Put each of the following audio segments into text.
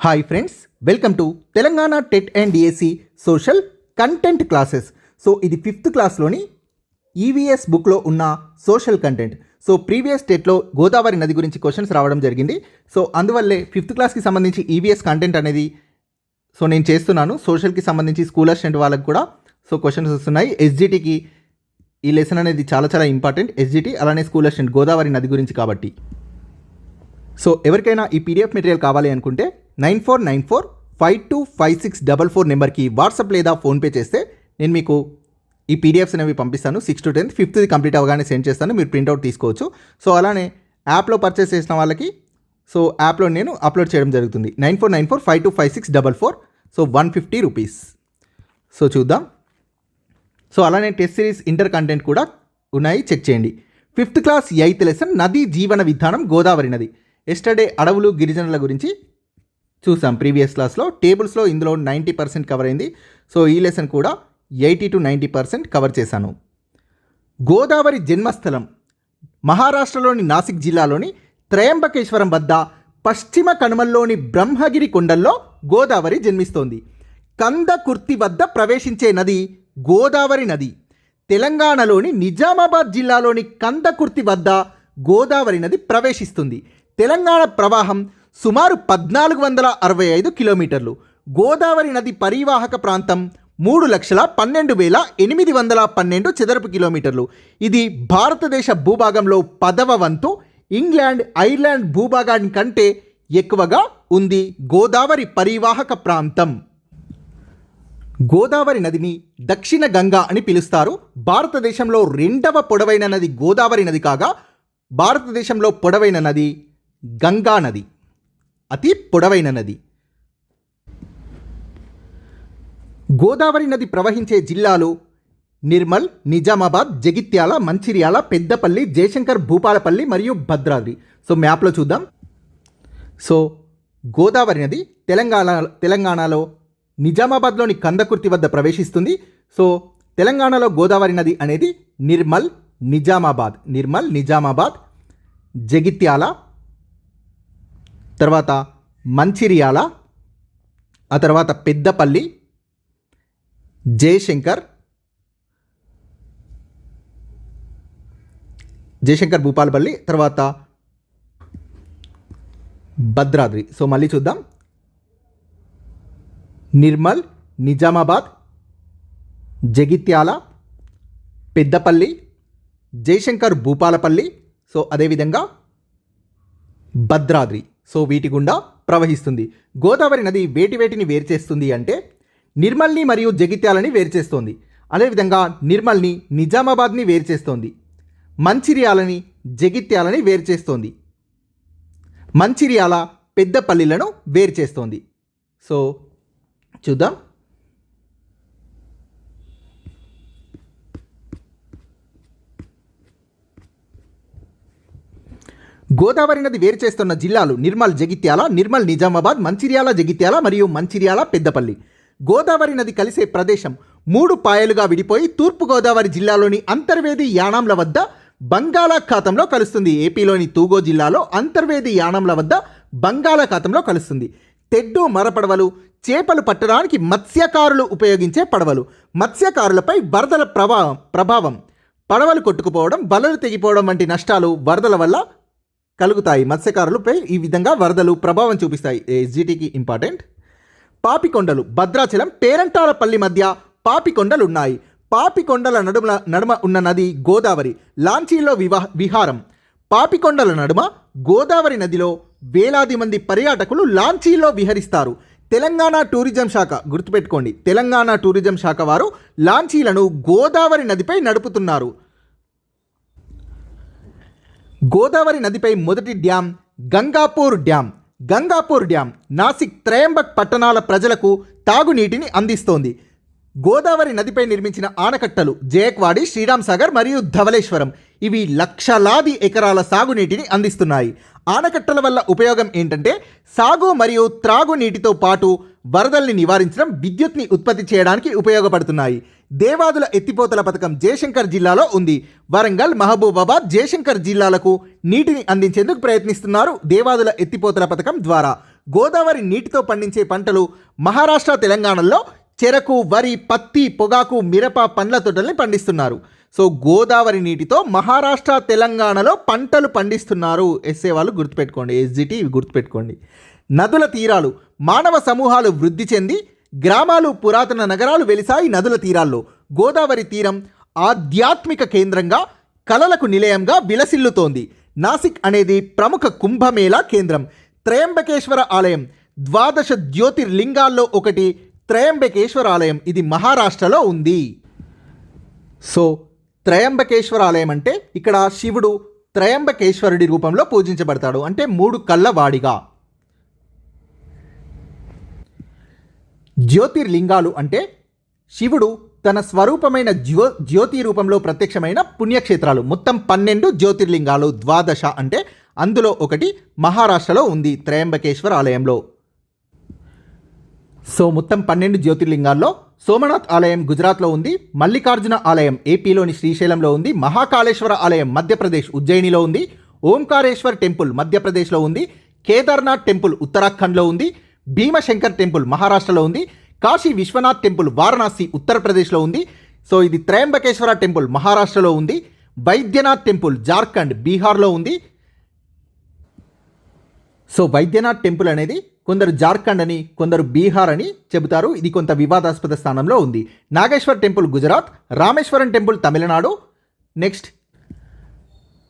Hi friends welcome to Telangana TET and DSC social content classes so ఇది fifth క్లాస్లోని EVS బుక్లో ఉన్న social content so previous టెట్లో గోదావరి నది గురించి క్వశ్చన్స్ రావడం జరిగింది. సో అందువల్లే ఫిఫ్త్ క్లాస్కి సంబంధించి ఈవీఎస్ కంటెంట్ అనేది సో నేను చేస్తున్నాను. సోషల్కి సంబంధించి స్కూల్ అసిస్టెంట్ వాళ్ళకి కూడా సో క్వశ్చన్స్ వస్తున్నాయి. ఎస్జిటికి ఈ లెసన్ అనేది చాలా చాలా ఇంపార్టెంట్ ఎస్జిటి అలానే స్కూల్ అసిస్టెంట్ గోదావరి నది గురించి కాబట్టి. సో ఎవరికైనా ఈ పీడిఎఫ్ మెటీరియల్ కావాలి అనుకుంటే nine four nine four five two five six double four నెంబర్కి వాట్సాప్ లేదా ఫోన్పే చేస్తే నేను మీకు ఈ పీడిఎఫ్స్ అనేవి పంపిస్తాను. సిక్స్ టు టెన్త్ ఫిఫ్త్ది కంప్లీట్ అవ్వగానే సెండ్ చేస్తాను. మీరు ప్రింట్అవుట్ తీసుకోవచ్చు. సో అలానే యాప్లో పర్చేస్ చేసిన వాళ్ళకి సో యాప్లో నేను అప్లోడ్ చేయడం జరుగుతుంది. Nine four nine four five two five six double four. So one fifty rupees. So చూద్దాం. సో అలానే టెస్ట్ సిరీస్ ఇంటర్ కంటెంట్ కూడా ఉన్నాయి. చెక్ చేయండి. ఫిఫ్త్ క్లాస్ ఎయిత్ లెసన్ నది జీవన విధానం గోదావరి నది. ఎస్టర్డే అడవులు గిరిజనుల గురించి చూసాం ప్రీవియస్ క్లాస్లో. టేబుల్స్లో ఇందులో నైంటీ పర్సెంట్ కవర్ అయింది. సో ఈ లెసన్ కూడా eighty to ninety percent cover చేశాను. గోదావరి జన్మస్థలం మహారాష్ట్రలోని నాసిక్ జిల్లాలోని త్రయంబకేశ్వరం వద్ద పశ్చిమ కనుమల్లోని బ్రహ్మగిరి కొండల్లో గోదావరి జన్మిస్తోంది. కందకుర్తి వద్ద ప్రవేశించే నది గోదావరి నది. తెలంగాణలోని నిజామాబాద్ జిల్లాలోని కందకుర్తి వద్ద గోదావరి నది ప్రవేశిస్తుంది. తెలంగాణ ప్రవాహం సుమారు పద్నాలుగు వందల అరవై ఐదు కిలోమీటర్లు. గోదావరి నది పరివాహక ప్రాంతం మూడు లక్షల పన్నెండు వేల ఎనిమిది వందల పన్నెండు చదరపు కిలోమీటర్లు. ఇది భారతదేశ భూభాగంలో పదవ వంతు ఇంగ్లాండ్ ఐర్లాండ్ భూభాగాన్ని కంటే ఎక్కువగా ఉంది గోదావరి పరివాహక ప్రాంతం. గోదావరి నదిని దక్షిణ గంగా అని పిలుస్తారు. భారతదేశంలో రెండవ పొడవైన నది గోదావరి నది కాగా భారతదేశంలో పొడవైన నది గంగా నది. అతి పొడవైన నది. గోదావరి నది ప్రవహించే జిల్లాలు నిర్మల్ నిజామాబాద్ జగిత్యాల మంచిర్యాల పెద్దపల్లి జయశంకర్ భూపాలపల్లి మరియు భద్రాద్రి. సో మ్యాప్లో చూద్దాం. సో గోదావరి నది తెలంగాణ తెలంగాణలో నిజామాబాద్లోని కందకుర్తి వద్ద ప్రవేశిస్తుంది. సో తెలంగాణలో గోదావరి నది అనేది నిర్మల్ నిజామాబాద్. నిర్మల్ నిజామాబాద్ జగిత్యాల తర్వాత మంచిర్యాల ఆ తర్వాత పెద్దపల్లి జయశంకర్ జయశంకర్ భూపాలపల్లి తర్వాత భద్రాద్రి. సో మళ్ళీ చూద్దాం. నిర్మల్ నిజామాబాద్ జగిత్యాల పెద్దపల్లి జయశంకర్ భూపాలపల్లి సో అదేవిధంగా భద్రాద్రి. సో వీటి గుండా ప్రవహిస్తుంది. గోదావరి నది వేటి వేటిని వేరు చేస్తుంది అంటే నిర్మల్ని మరియు జగిత్యాలని వేరు చేస్తోంది అదేవిధంగా నిర్మల్ని నిజామాబాద్ని వేరు చేస్తోంది మంచిర్యాలని జగిత్యాలని వేరు చేస్తోంది మంచిర్యాల పెద్దపల్లిలను వేరు చేస్తోంది సో చూద్దాం. గోదావరి నది వేరు చేస్తున్న జిల్లాలు నిర్మల్ జగిత్యాల నిర్మల్ నిజామాబాద్ మంచిర్యాల జగిత్యాల మరియు మంచిర్యాల పెద్దపల్లి. గోదావరి నది కలిసే ప్రదేశం మూడు పాయలుగా విడిపోయి తూర్పుగోదావరి జిల్లాలోని అంతర్వేది యానాంల వద్ద బంగాళాఖాతంలో కలుస్తుంది. ఏపీలోని తూగో జిల్లాలో అంతర్వేది యానాంల వద్ద బంగాళాఖాతంలో కలుస్తుంది. తెడ్డు మరపడవలు చేపలు పట్టడానికి మత్స్యకారులు ఉపయోగించే పడవలు. మత్స్యకారులపై వరదల ప్రభావం ప్రభావం. పడవలు కొట్టుకుపోవడం బలలు తెగిపోవడం వంటి నష్టాలు వరదల వల్ల కలుగుతాయి. మత్స్యకారులపై ఈ విధంగా వరదలు ప్రభావం చూపిస్తాయి. ఎస్జిటికి ఇంపార్టెంట్? పాపికొండలు భద్రాచలం పేరంటాలపల్లి మధ్య పాపికొండలు ఉన్నాయి పాపికొండల నడుమ నడుమ ఉన్న నది గోదావరి లాంచీలో వివా విహారం. పాపికొండల నడుమ గోదావరి నదిలో వేలాది మంది పర్యాటకులు లాంచీలో విహరిస్తారు. తెలంగాణ టూరిజం శాఖ గుర్తుపెట్టుకోండి. తెలంగాణ టూరిజం శాఖ వారు లాంచీలను గోదావరి నదిపై నడుపుతున్నారు. గోదావరి నదిపై మొదటి dam Gangapur dam. Gangapur dam Nashik Trimbak పట్టణాల ప్రజలకు తాగునీటిని అందిస్తోంది. గోదావరి నదిపై నిర్మించిన ఆనకట్టలు జయక్వాడి శ్రీరామ్ సాగర్ మరియు ధవలేశ్వరం ఇవి లక్షలాది ఎకరాల సాగునీటిని అందిస్తున్నాయి. ఆనకట్టల వల్ల ఉపయోగం ఏంటంటే సాగు మరియు త్రాగునీటితో పాటు వరదల్ని నివారించడం విద్యుత్ని ఉత్పత్తి చేయడానికి ఉపయోగపడుతున్నాయి. దేవాదుల ఎత్తిపోతల పథకం జయశంకర్ జిల్లాలో ఉంది. వరంగల్ మహబూబాబాద్ జయశంకర్ జిల్లాలకు నీటిని అందించేందుకు ప్రయత్నిస్తున్నారు దేవాదుల ఎత్తిపోతల పథకం ద్వారా. గోదావరి నీటితో పండించే పంటలు మహారాష్ట్ర తెలంగాణలో చెరకు వరి పత్తి పొగాకు మిరప పండ్ల తోటల్ని పండిస్తున్నారు. సో గోదావరి నీటితో మహారాష్ట్ర తెలంగాణలో పంటలు పండిస్తున్నారు. ఎస్ఏ వాళ్ళు గుర్తుపెట్టుకోండి ఎస్జిటి గుర్తుపెట్టుకోండి. నదుల తీరాలు మానవ సమూహాలు వృద్ధి చెంది గ్రామాలు పురాతన నగరాలు వెలిసాయి నదుల తీరాల్లో గోదావరి తీరం ఆధ్యాత్మిక కేంద్రంగా కలలకు నిలయంగా విలసిల్లుతోంది. నాసిక్ అనేది ప్రముఖ కుంభమేళా కేంద్రం. త్రయంబకేశ్వర ఆలయం ద్వాదశ జ్యోతిర్లింగాల్లో ఒకటి త్రయంబకేశ్వర ఆలయం. ఇది మహారాష్ట్రలో ఉంది. సో త్రయంబకేశ్వర ఆలయం అంటే ఇక్కడ శివుడు త్రయంబకేశ్వరుడి రూపంలో పూజించబడతాడు. అంటే మూడు కళ్ళ వాడిగా జ్యోతిర్లింగాలు అంటే శివుడు తన స్వరూపమైన జ్యో జ్యోతి రూపంలో ప్రత్యక్షమైన పుణ్యక్షేత్రాలు. మొత్తం పన్నెండు జ్యోతిర్లింగాలు ద్వాదశ అంటే అందులో ఒకటి మహారాష్ట్రలో ఉంది త్రయంబకేశ్వర ఆలయంలో. సో మొత్తం పన్నెండు జ్యోతిర్లింగాల్లో సోమనాథ్ ఆలయం గుజరాత్లో ఉంది మల్లికార్జున ఆలయం ఏపీలోని శ్రీశైలంలో ఉంది మహాకాళేశ్వర ఆలయం మధ్యప్రదేశ్ ఉజ్జయినిలో ఉంది ఓంకారేశ్వర్ టెంపుల్ మధ్యప్రదేశ్లో ఉంది కేదార్నాథ్ టెంపుల్ ఉత్తరాఖండ్లో ఉంది భీమశంకర్ టెంపుల్ మహారాష్ట్రలో ఉంది కాశీ విశ్వనాథ్ టెంపుల్ వారణాసి ఉత్తరప్రదేశ్లో ఉంది. సో ఇది త్రయంబకేశ్వర టెంపుల్ మహారాష్ట్రలో ఉంది. వైద్యనాథ్ టెంపుల్ జార్ఖండ్ బీహార్లో ఉంది. సో వైద్యనాథ్ టెంపుల్ అనేది కొందరు జార్ఖండ్ అని కొందరు బీహార్ అని చెబుతారు. ఇది కొంత వివాదాస్పద స్థానంలో ఉంది. Nageshwar temple Gujarat Rameswaram temple Tamil Nadu next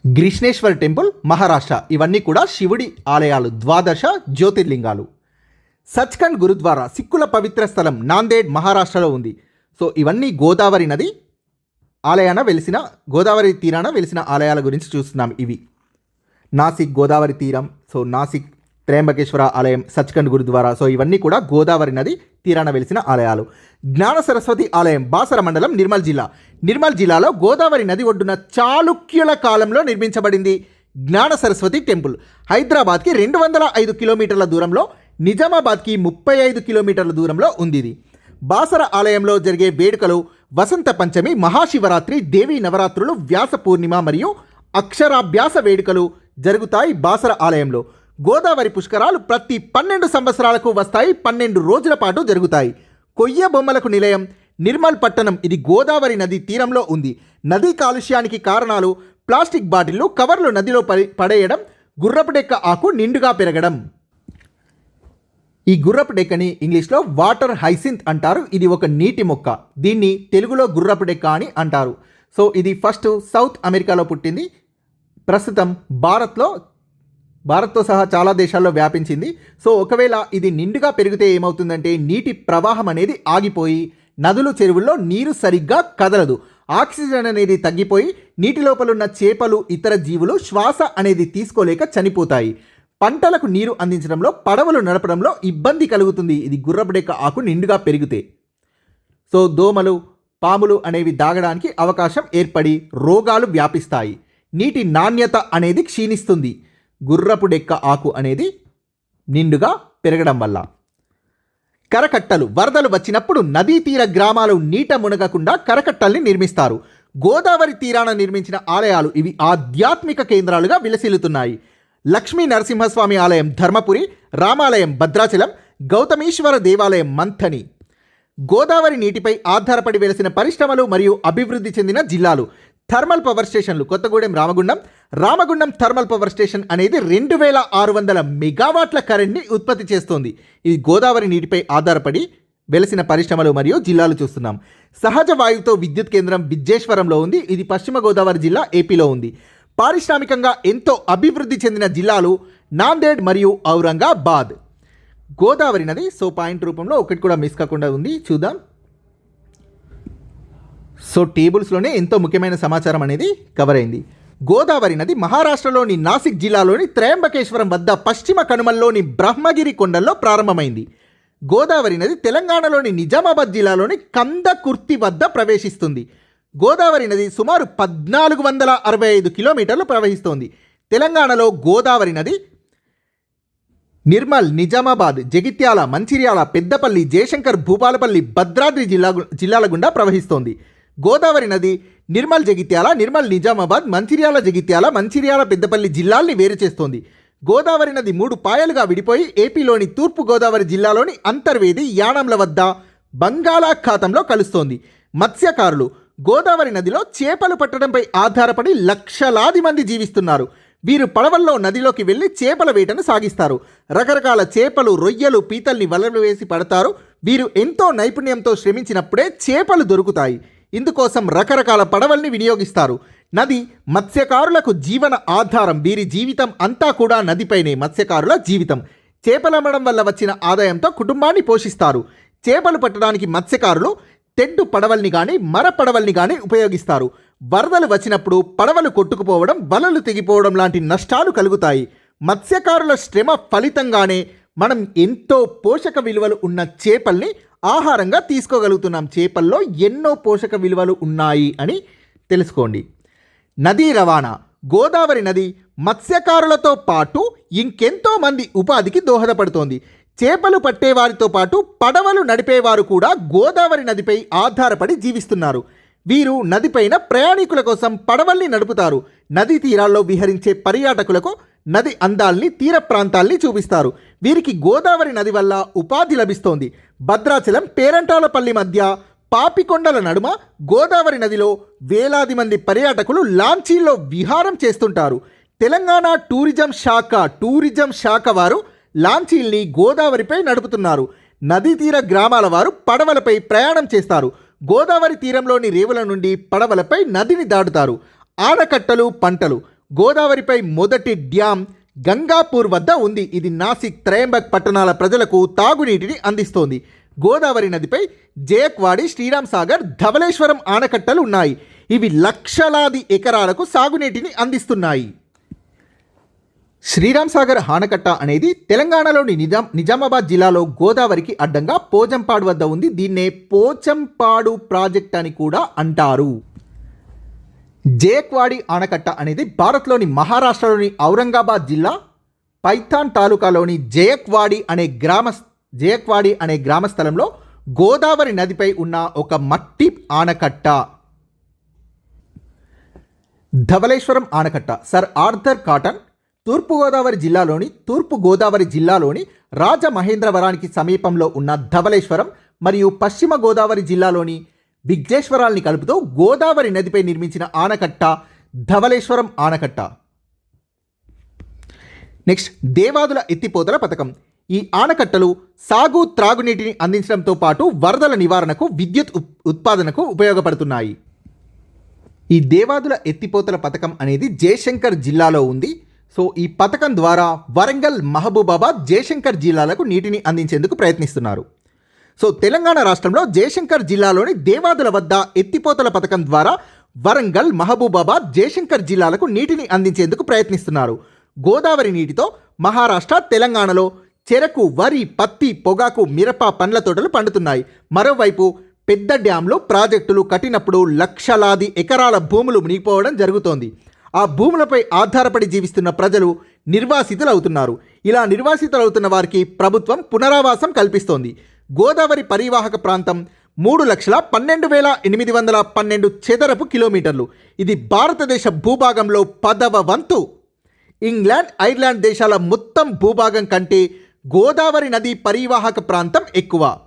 Grishneshwar temple Maharashtra. ఇవన్నీ కూడా శివుడి ఆలయాలు ద్వాదశ జ్యోతిర్లింగాలు. సచ్ఖండ్ గురుద్వారా సిక్కుల పవిత్ర స్థలం నాందేడ్ మహారాష్ట్రలో ఉంది. సో ఇవన్నీ గోదావరి నది ఆలయాన వెలిసిన గోదావరి తీరాన వెలిసిన ఆలయాల గురించి చూస్తున్నాం ఇవి. నాసిక్ గోదావరి తీరం సో నాసిక్ త్రయంబకేశ్వర ఆలయం సచ్ఖండ్ గురుద్వారా సో ఇవన్నీ కూడా గోదావరి నది తీరాన వెలిసిన ఆలయాలు. జ్ఞాన సరస్వతి ఆలయం బాసర మండలం నిర్మల్ జిల్లా. నిర్మల్ జిల్లాలో గోదావరి నది ఒడ్డున చాళుక్యుల కాలంలో నిర్మించబడింది జ్ఞాన సరస్వతి టెంపుల్. హైదరాబాద్కి రెండు వందల ఐదు కిలోమీటర్ల దూరంలో నిజామాబాద్కి ముప్పై ఐదు కిలోమీటర్ల దూరంలో ఉంది ఇది బాసర ఆలయంలో జరిగే వేడుకలు వసంత పంచమి మహాశివరాత్రి దేవీ నవరాత్రులు వ్యాస పూర్ణిమ మరియు అక్షరాభ్యాస వేడుకలు జరుగుతాయి బాసర ఆలయంలో. గోదావరి పుష్కరాలు ప్రతి పన్నెండు సంవత్సరాలకు వస్తాయి పన్నెండు రోజుల పాటు జరుగుతాయి. కొయ్య బొమ్మలకు నిలయం నిర్మల్ పట్టణం. ఇది గోదావరి నది తీరంలో ఉంది. నదీ కాలుష్యానికి కారణాలు ప్లాస్టిక్ బాటిళ్ళు కవర్లు నదిలో పడేయడం గుర్రపుడెక్క ఆకు నిండుగా పెరగడం. ఈ గుర్రపు డెక్కని ఇంగ్లీష్లో వాటర్ హైసింత్ అంటారు. ఇది ఒక నీటి మొక్క. దీన్ని తెలుగులో గుర్రపు డెక్క అని అంటారు. సో ఇది ఫస్ట్ సౌత్ అమెరికాలో పుట్టింది. ప్రస్తుతం భారత్లో భారత్తో సహా చాలా దేశాల్లో వ్యాపించింది. సో ఒకవేళ ఇది నిండుగా పెరిగితే ఏమవుతుందంటే నీటి ప్రవాహం అనేది ఆగిపోయి నదులు చెరువుల్లో నీరు సరిగ్గా కదలదు. ఆక్సిజన్ అనేది తగ్గిపోయి నీటి లోపలున్న చేపలు ఇతర జీవులు శ్వాస అనేది తీసుకోలేక చనిపోతాయి. పంటలకు నీరు అందించడంలో పడవలు నడపడంలో ఇబ్బంది కలుగుతుంది. ఇది గుర్రపుడెక్క ఆకు నిండుగా పెరిగితే. సో దోమలు పాములు అనేవి దాగడానికి అవకాశం ఏర్పడి రోగాలు వ్యాపిస్తాయి. నీటి నాణ్యత అనేది క్షీణిస్తుంది. గుర్రపు డెక్క ఆకు అనేది నిండుగా పెరగడం వల్ల. కరకట్టలు వరదలు వచ్చినప్పుడు నదీ తీర గ్రామాలు నీట మునగకుండా కరకట్టల్ని నిర్మిస్తారు. గోదావరి తీరాన నిర్మించిన ఆలయాలు ఇవి ఆధ్యాత్మిక కేంద్రాలుగా విలసిల్లుతున్నాయి. లక్ష్మీ నరసింహస్వామి ఆలయం ధర్మపురి రామాలయం భద్రాచలం గౌతమీశ్వర దేవాలయం మంథని. గోదావరి నీటిపై ఆధారపడి వెలిసిన పరిశ్రమలు మరియు అభివృద్ధి చెందిన జిల్లాలు థర్మల్ పవర్ స్టేషన్లు Kothagudem Ramagundam. Ramagundam thermal power station అనేది రెండు వేల ఆరు వందల మెగావాట్ల కరెంట్ని ఉత్పత్తి చేస్తోంది. ఇది గోదావరి నీటిపై ఆధారపడి వెలసిన పరిశ్రమలు మరియు జిల్లాలు చూస్తున్నాం. సహజ వాయువుతో విద్యుత్ కేంద్రం విజ్జేశ్వరంలో ఉంది. ఇది పశ్చిమ గోదావరి జిల్లా ఏపీలో ఉంది. పారిశ్రామికంగా ఎంతో అభివృద్ధి చెందిన జిల్లాలు నాందేడ్ మరియు ఔరంగాబాద్. గోదావరి నది సో పాయింట్ రూపంలో ఒకటి కూడా మిస్ కాకుండా ఉంది. చూద్దాం. సో టేబుల్స్లోనే ఎంతో ముఖ్యమైన సమాచారం అనేది కవర్ అయింది. గోదావరి నది మహారాష్ట్రలోని నాసిక్ జిల్లాలోని త్రయంబకేశ్వరం వద్ద పశ్చిమ కనుమల్లోని బ్రహ్మగిరి కొండల్లో ప్రారంభమైంది. గోదావరి నది తెలంగాణలోని నిజామాబాద్ జిల్లాలోని కందకుర్తి వద్ద ప్రవేశిస్తుంది. గోదావరి నది సుమారు పద్నాలుగు వందల అరవై ఐదు కిలోమీటర్లు ప్రవహిస్తోంది. తెలంగాణలో గోదావరి నది నిర్మల్ నిజామాబాద్ జగిత్యాల మంచిర్యాల పెద్దపల్లి జయశంకర్ భూపాలపల్లి భద్రాద్రి జిల్లా జిల్లాల గుండా ప్రవహిస్తోంది. గోదావరి నది నిర్మల్ జగిత్యాల నిర్మల్ నిజామాబాద్ మంచిర్యాల జగిత్యాల మంచిర్యాల పెద్దపల్లి జిల్లాల్ని వేరు చేస్తోంది. గోదావరి నది మూడు పాయలుగా విడిపోయి ఏపీలోని తూర్పు గోదావరి జిల్లాలోని అంతర్వేది యానంల వద్ద బంగాళాఖాతంలో కలుస్తోంది. మత్స్యకారులు గోదావరి నదిలో చేపలు పట్టడంపై ఆధారపడి లక్షలాది మంది జీవిస్తున్నారు. వీరు పడవల్లో నదిలోకి వెళ్ళి చేపల వేటను సాగిస్తారు. రకరకాల చేపలు రొయ్యలు పీతల్ని వలలు వేసి పడతారు. వీరు ఎంతో నైపుణ్యంతో శ్రమించినప్పుడే చేపలు దొరుకుతాయి. ఇందుకోసం రకరకాల పడవల్ని వినియోగిస్తారు. నది మత్స్యకారులకు జీవన ఆధారం. వీరి జీవితం అంతా కూడా నదిపైనే మత్స్యకారుల జీవితం. చేపలమ్మడం వల్ల వచ్చిన ఆదాయంతో కుటుంబాన్ని పోషిస్తారు. చేపలు పట్టడానికి మత్స్యకారులు తెడ్డు పడవల్ని కానీ మర పడవల్ని కానీ ఉపయోగిస్తారు. వరదలు వచ్చినప్పుడు పడవలు కొట్టుకుపోవడం వలలు తెగిపోవడం లాంటి నష్టాలు కలుగుతాయి. మత్స్యకారుల శ్రమ ఫలితంగానే మనం ఎంతో పోషక విలువలు ఉన్న చేపల్ని ఆహారంగా తీసుకోగలుగుతున్నాం. చేపల్లో ఎన్నో పోషక విలువలు ఉన్నాయి అని తెలుసుకోండి. నదీ రవాణా. గోదావరి నది మత్స్యకారులతో పాటు ఇంకెంతో మంది ఉపాధికి దోహదపడుతోంది. చేపలు పట్టేవారితో పాటు పడవలు నడిపేవారు కూడా గోదావరి నదిపై ఆధారపడి జీవిస్తున్నారు. వీరు నదిపైన ప్రయాణికుల కోసం పడవల్ని నడుపుతారు. నదీ తీరాల్లో విహరించే పర్యాటకులకు నది అందాల్ని తీర ప్రాంతాల్ని చూపిస్తారు. వీరికి గోదావరి నది వల్ల ఉపాధి లభిస్తోంది. భద్రాచలం పేరంటాలపల్లి మధ్య పాపికొండల నడుమ గోదావరి నదిలో వేలాది మంది పర్యాటకులు లాంచీల్లో విహారం చేస్తుంటారు. తెలంగాణ టూరిజం శాఖ టూరిజం శాఖ వారు లాంచీల్ని గోదావరిపై నడుపుతున్నారు. నదీ తీర గ్రామాల వారు పడవలపై ప్రయాణం చేస్తారు. గోదావరి తీరంలోని రేవుల నుండి పడవలపై నదిని దాటుతారు. ఆనకట్టలు పంటలు. గోదావరిపై మొదటి డ్యామ్ గంగాపూర్ వద్ద ఉంది. ఇది నాసిక్ త్రయంబక్ పట్టణాల ప్రజలకు తాగునీటిని అందిస్తోంది. గోదావరి నదిపై జయక్వాడి శ్రీరామ్ సాగర్ ధవళేశ్వరం ఆనకట్టలు ఉన్నాయి. ఇవి లక్షలాది ఎకరాలకు సాగునీటిని అందిస్తున్నాయి. శ్రీరామ్ సాగర్ ఆనకట్ట అనేది తెలంగాణలోని నిజాం నిజామాబాద్ జిల్లాలో గోదావరికి అడ్డంగా పోచంపాడు వద్ద ఉంది. దీన్నే పోచంపాడు ప్రాజెక్ట్ అని కూడా అంటారు. జేక్వాడి ఆనకట్ట అనేది భారత్లోని మహారాష్ట్రలోని ఔరంగాబాద్ జిల్లా పైథాన్ తాలూకాలోని జయక్వాడి అనే గ్రామ జయక్వాడి అనే గ్రామ స్థలంలో గోదావరి నదిపై ఉన్న ఒక మట్టి ఆనకట్ట. ధవళేశ్వరం ఆనకట్ట. సర్ ఆర్థర్ కాటన్ తూర్పుగోదావరి జిల్లాలోని తూర్పు గోదావరి జిల్లాలోని రాజమహేంద్రవరానికి సమీపంలో ఉన్న ధవళేశ్వరం మరియు పశ్చిమ గోదావరి జిల్లాలోని విఘ్నేశ్వరాల్ని కలుపుతూ గోదావరి నదిపై నిర్మించిన ఆనకట్ట ధవళేశ్వరం ఆనకట్ట. నెక్స్ట్ దేవాదుల ఎత్తిపోతల పథకం. ఈ ఆనకట్టలు సాగు త్రాగునీటిని అందించడంతో పాటు వరదల నివారణకు విద్యుత్ ఉత్పాదనకు ఉపయోగపడుతున్నాయి. ఈ దేవాదుల ఎత్తిపోతల పథకం అనేది జయశంకర్ జిల్లాలో ఉంది. సో ఈ పథకం ద్వారా వరంగల్ మహబూబాబాద్ జయశంకర్ జిల్లాలకు నీటిని అందించేందుకు ప్రయత్నిస్తున్నారు. సో తెలంగాణ రాష్ట్రంలో జయశంకర్ జిల్లాలోని దేవాదుల వద్ద ఎత్తిపోతల పథకం ద్వారా వరంగల్ మహబూబాబాద్ జయశంకర్ జిల్లాలకు నీటిని అందించేందుకు ప్రయత్నిస్తున్నారు. గోదావరి నీటితో మహారాష్ట్ర తెలంగాణలో చెరకు వరి పత్తి పొగాకు మిరప పండ్ల తోటలు పండుతున్నాయి. మరోవైపు పెద్ద డ్యాంలు ప్రాజెక్టులు కట్టినప్పుడు లక్షలాది ఎకరాల భూములు మునిగిపోవడం జరుగుతోంది. ఆ భూములపై ఆధారపడి జీవిస్తున్న ప్రజలు నిర్వాసితులవుతున్నారు. ఇలా నిర్వాసితులవుతున్న వారికి ప్రభుత్వం పునరావాసం కల్పిస్తోంది. గోదావరి పరివాహక ప్రాంతం మూడు లక్షల పన్నెండు వేల ఎనిమిది వందల పన్నెండు చదరపు కిలోమీటర్లు. ఇది భారతదేశ భూభాగంలో పదవ వంతు. ఇంగ్లాండ్ ఐర్లాండ్ దేశాల మొత్తం భూభాగం కంటే గోదావరి నది పరివాహక ప్రాంతం ఎక్కువ.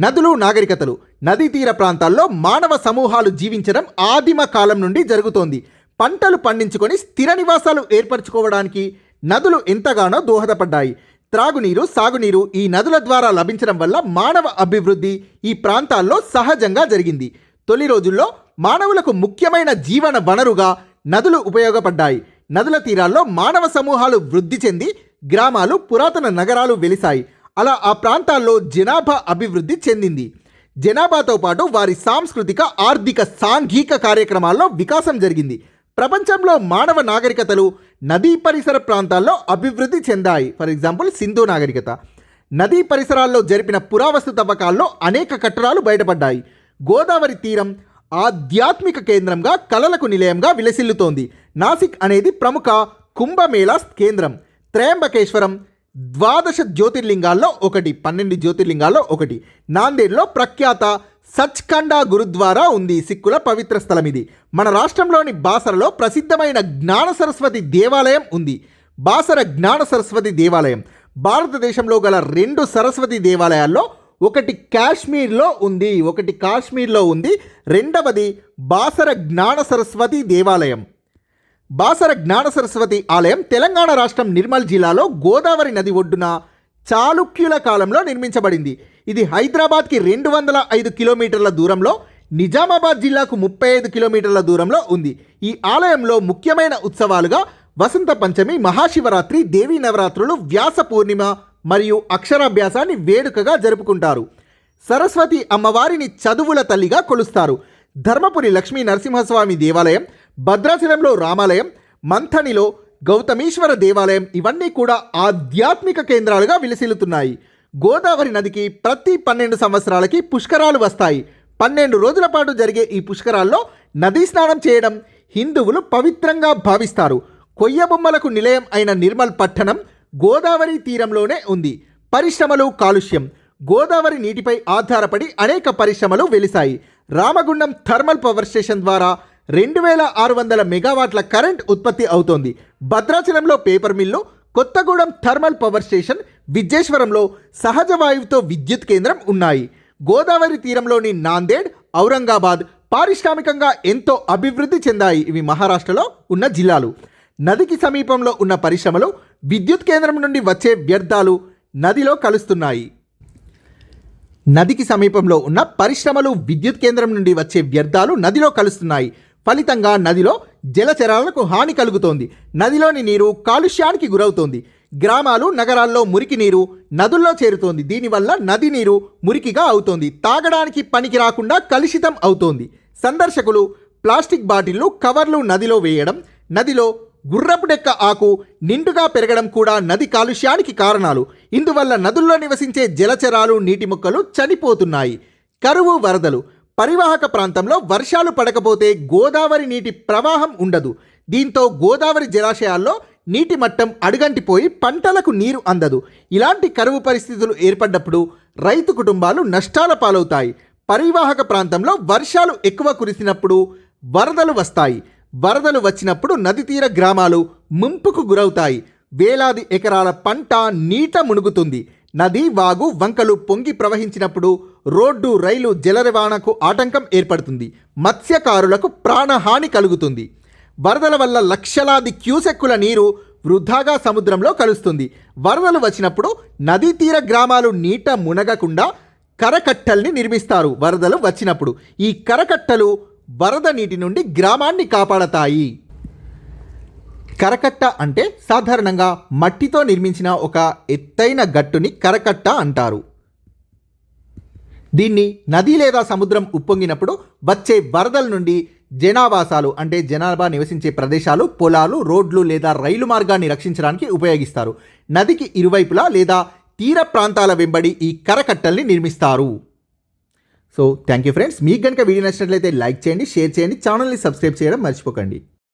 నదులు నాగరికతలు. నదీ తీర ప్రాంతాల్లో మానవ సమూహాలు జీవించడం ఆదిమ కాలం నుండి జరుగుతోంది. పంటలు పండించుకొని స్థిర నివాసాలు ఏర్పరచుకోవడానికి నదులు ఎంతగానో దోహదపడ్డాయి. త్రాగునీరు సాగునీరు ఈ నదుల ద్వారా లభించడం వల్ల మానవ అభివృద్ధి ఈ ప్రాంతాల్లో సహజంగా జరిగింది. తొలి రోజుల్లో మానవులకు ముఖ్యమైన జీవన వనరుగా నదులు ఉపయోగపడ్డాయి. నదుల తీరాల్లో మానవ సమూహాలు వృద్ధి చెంది గ్రామాలు పురాతన నగరాలు వెలిశాయి. అలా ఆ ప్రాంతాల్లో జనాభా అభివృద్ధి చెందింది. జనాభాతో పాటు వారి సాంస్కృతిక ఆర్థిక సాంఘిక కార్యక్రమాల్లో వికాసం జరిగింది. ప్రపంచంలో మానవ నాగరికతలు నదీ పరిసర ప్రాంతాల్లో అభివృద్ధి చెందాయి. ఫర్ ఎగ్జాంపుల్ సింధు నాగరికత. నదీ పరిసరాల్లో జరిపిన పురావస్తు తవ్వకాల్లో అనేక కట్టడాలు బయటపడ్డాయి. గోదావరి తీరం ఆధ్యాత్మిక కేంద్రంగా కళలకు నిలయంగా విలసిల్లుతోంది. నాసిక్ అనేది ప్రముఖ కుంభమేళా కేంద్రం. త్రయంబకేశ్వరం ద్వాదశ జ్యోతిర్లింగాల్లో ఒకటి పన్నెండు జ్యోతిర్లింగాల్లో ఒకటి. నాందేడ్లో ప్రఖ్యాత సచ్ఖండా గురుద్వారా ఉంది. సిక్కుల పవిత్ర స్థలం ఇది మన రాష్ట్రంలోని బాసరలో ప్రసిద్ధమైన జ్ఞాన సరస్వతి దేవాలయం ఉంది. బాసర జ్ఞాన సరస్వతి దేవాలయం. భారతదేశంలో గల రెండు సరస్వతి దేవాలయాల్లో ఒకటి కాశ్మీర్లో ఉంది ఒకటి కాశ్మీర్లో ఉంది. రెండవది బాసర జ్ఞాన సరస్వతి దేవాలయం. బాసర జ్ఞాన సరస్వతి ఆలయం తెలంగాణ రాష్ట్రం నిర్మల్ జిల్లాలో గోదావరి నది ఒడ్డున చాళుక్యుల కాలంలో నిర్మించబడింది. ఇది హైదరాబాద్కి రెండు వందల ఐదు కిలోమీటర్ల దూరంలో నిజామాబాద్ జిల్లాకు ముప్పై ఐదు కిలోమీటర్ల దూరంలో ఉంది. ఈ ఆలయంలో ముఖ్యమైన ఉత్సవాలుగా వసంత పంచమి మహాశివరాత్రి దేవీ నవరాత్రులు వ్యాస పూర్ణిమ మరియు అక్షరాభ్యాసాన్ని వేడుకగా జరుపుకుంటారు. సరస్వతి అమ్మవారిని చదువుల తల్లిగా కొలుస్తారు. ధర్మపురి లక్ష్మీ నరసింహస్వామి దేవాలయం భద్రాచలంలో రామాలయం మంథనిలో గౌతమీశ్వర దేవాలయం ఇవన్నీ కూడా ఆధ్యాత్మిక కేంద్రాలుగా విలసిల్లుతున్నాయి. గోదావరి నదికి ప్రతి పన్నెండు సంవత్సరాలకి పుష్కరాలు వస్తాయి. పన్నెండు రోజుల పాటు జరిగే ఈ పుష్కరాల్లో నదీ స్నానం చేయడం హిందువులు పవిత్రంగా భావిస్తారు. కొయ్యబొమ్మలకు నిలయం అయిన నిర్మల్ పట్టణం గోదావరి తీరంలోనే ఉంది. పరిశ్రమలు కాలుష్యం. గోదావరి నీటిపై ఆధారపడి అనేక పరిశ్రమలు వెలిశాయి. రామగుండం థర్మల్ పవర్ స్టేషన్ ద్వారా రెండు వేల ఆరు వందల మెగావాట్ల కరెంట్ ఉత్పత్తి అవుతోంది. భద్రాచలంలో paper mill Kothagudem thermal power station విద్యేశ్వరంలో సహజ వాయువుతో విద్యుత్ కేంద్రం ఉన్నాయి. గోదావరి తీరంలోని నాందేడ్ ఔరంగాబాద్ పారిశ్రామికంగా ఎంతో అభివృద్ధి చెందాయి ఇవి మహారాష్ట్రలో ఉన్న జిల్లాలు. నదికి సమీపంలో ఉన్న పరిశ్రమలు విద్యుత్ కేంద్రం నుండి వచ్చే వ్యర్థాలు నదిలో కలుస్తున్నాయి. నదికి సమీపంలో ఉన్న పరిశ్రమలు విద్యుత్ కేంద్రం నుండి వచ్చే వ్యర్థాలు నదిలో కలుస్తున్నాయి. ఫలితంగా నదిలో జలచరాలకు హాని కలుగుతోంది. నదిలోని నీరు కాలుష్యానికి గురవుతోంది. గ్రామాలు నగరాల్లో మురికి నీరు నదుల్లో చేరుతోంది. దీనివల్ల నది నీరు మురికిగా అవుతోంది. తాగడానికి పనికి రాకుండా కలుషితం అవుతోంది. సందర్శకులు ప్లాస్టిక్ బాటిళ్ళు కవర్లు నదిలో వేయడం నదిలో గుర్రపు డెక్క ఆకు నిండుగా పెరగడం కూడా నది కాలుష్యానికి కారణాలు. ఇందువల్ల నదుల్లో నివసించే జలచరాలు నీటి మొక్కలు చనిపోతున్నాయి. కరువు వరదలు పరివాహక ప్రాంతంలో వర్షాలు పడకపోతే గోదావరి నీటి ప్రవాహం ఉండదు. దీంతో గోదావరి జలాశయాల్లో నీటి మట్టం అడుగంటిపోయి పంటలకు నీరు అందదు. ఇలాంటి కరువు పరిస్థితులు ఏర్పడ్డప్పుడు రైతు కుటుంబాలు నష్టాల పాలవుతాయి. పరివాహక ప్రాంతంలో వర్షాలు ఎక్కువ కురిసినప్పుడు వరదలు వస్తాయి. వరదలు వచ్చినప్పుడు నది తీర గ్రామాలు ముంపుకు గురవుతాయి. వేలాది ఎకరాల పంట నీట మునుగుతుంది. నది వాగు వంకలు పొంగి ప్రవహించినప్పుడు రోడ్డు రైలు జల రవాణాకు ఆటంకం ఏర్పడుతుంది. మత్స్యకారులకు ప్రాణహాని కలుగుతుంది. వరదల వల్ల లక్షలాది క్యూసెక్కుల నీరు వృధాగా సముద్రంలో కలుస్తుంది. వరదలు వచ్చినప్పుడు నదీ తీర గ్రామాలు నీట మునగకుండా కరకట్టల్ని నిర్మిస్తారు. వరదలు వచ్చినప్పుడు ఈ కరకట్టలు వరద నీటి నుండి గ్రామాన్ని కాపాడతాయి. కరకట్ట అంటే సాధారణంగా మట్టితో నిర్మించిన ఒక ఎత్తైన గట్టుని కరకట్ట అంటారు. దీన్ని నది లేదా సముద్రం ఉప్పొంగినప్పుడు వచ్చే వరదల నుండి జనావాసాలు అంటే జనాభా నివసించే ప్రదేశాలు పొలాలు రోడ్లు లేదా రైలు మార్గాన్ని రక్షించడానికి ఉపయోగిస్తారు. నదికి ఇరువైపులా లేదా తీర ప్రాంతాల వెంబడి ఈ కరకట్టల్ని నిర్మిస్తారు. సో థ్యాంక్ యూ ఫ్రెండ్స్ మీకు కనుక వీడియో నచ్చినట్లయితే లైక్ చేయండి షేర్ చేయండి ఛానల్ని సబ్స్క్రైబ్ చేయడం మర్చిపోకండి.